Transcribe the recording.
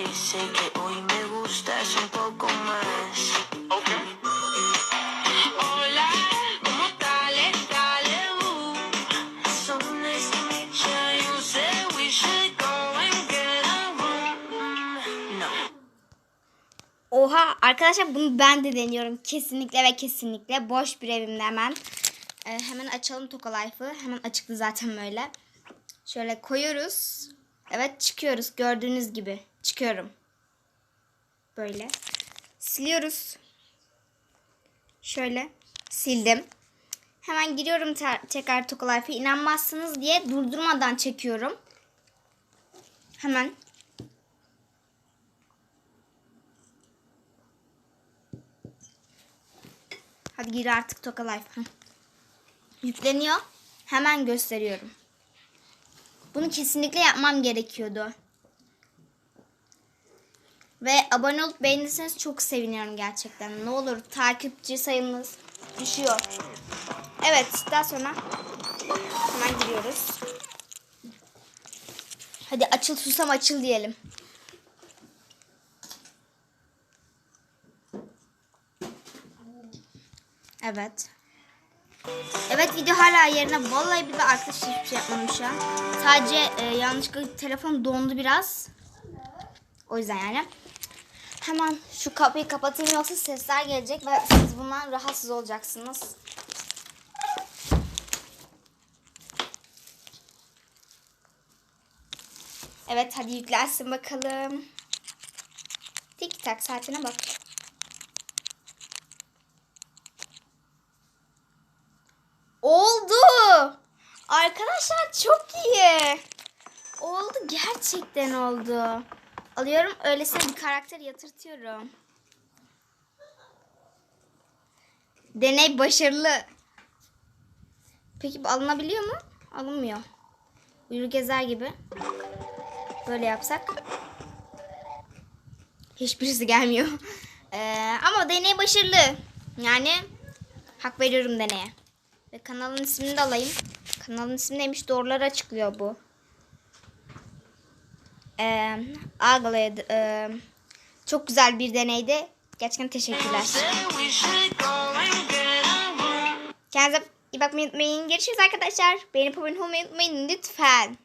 Ese que hoy me gustas un poco más. Hola, ¿cómo tal? Dale, uh. So nice to meet you. You said we should go and get a room. No. Oha arkadaşlar bunu ben de deniyorum. Kesinlikle ve kesinlikle. Boş bir evimde hemen. Ee, hemen açalım Toka Life'ı. Hemen açıktı zaten böyle. Şöyle koyuyoruz. Evet çıkıyoruz. Gördüğünüz gibi. Çıkıyorum. Böyle. Siliyoruz. Şöyle. Sildim. Hemen giriyorum te- tekrar Toka Life'a. İnanmazsınız diye durdurmadan çekiyorum. Hemen Hadi gir artık Toka Life. Hı. Yükleniyor. Hemen gösteriyorum. Bunu kesinlikle yapmam gerekiyordu. Ve abone olup beğenirseniz çok seviniyorum gerçekten. Ne olur takipçi sayımız düşüyor. Evet daha sonra hemen giriyoruz. Hadi açıl susam açıl diyelim. Evet. Evet video hala yerine vallahi bir de arkadaşlar hiçbir şey yapmadım şu an. Sadece e, yanlışlıkla telefon dondu biraz. O yüzden yani. Hemen şu kapıyı kapatayım yoksa sesler gelecek ve siz bundan rahatsız olacaksınız. Evet hadi yüklensin bakalım. Tik tak saatine bak. Oldu. Arkadaşlar çok iyi. Oldu gerçekten oldu. Alıyorum öylesine bir karakter yatırtıyorum. Deney başarılı. Peki bu alınabiliyor mu? Alınmıyor. Uyur gezer gibi. Böyle yapsak. Hiçbirisi gelmiyor. Ee, ama deney başarılı. Yani hak veriyorum deneye. Ve kanalın ismini de alayım. Kanalın ismi neymiş? Doğruları açıklıyor bu. Ee, Ağlayan, e, çok güzel bir deneydi. Gerçekten teşekkürler. Kendinize iyi bakmayı unutmayın. Görüşürüz arkadaşlar. Beğenip abone olmayı unutmayın lütfen.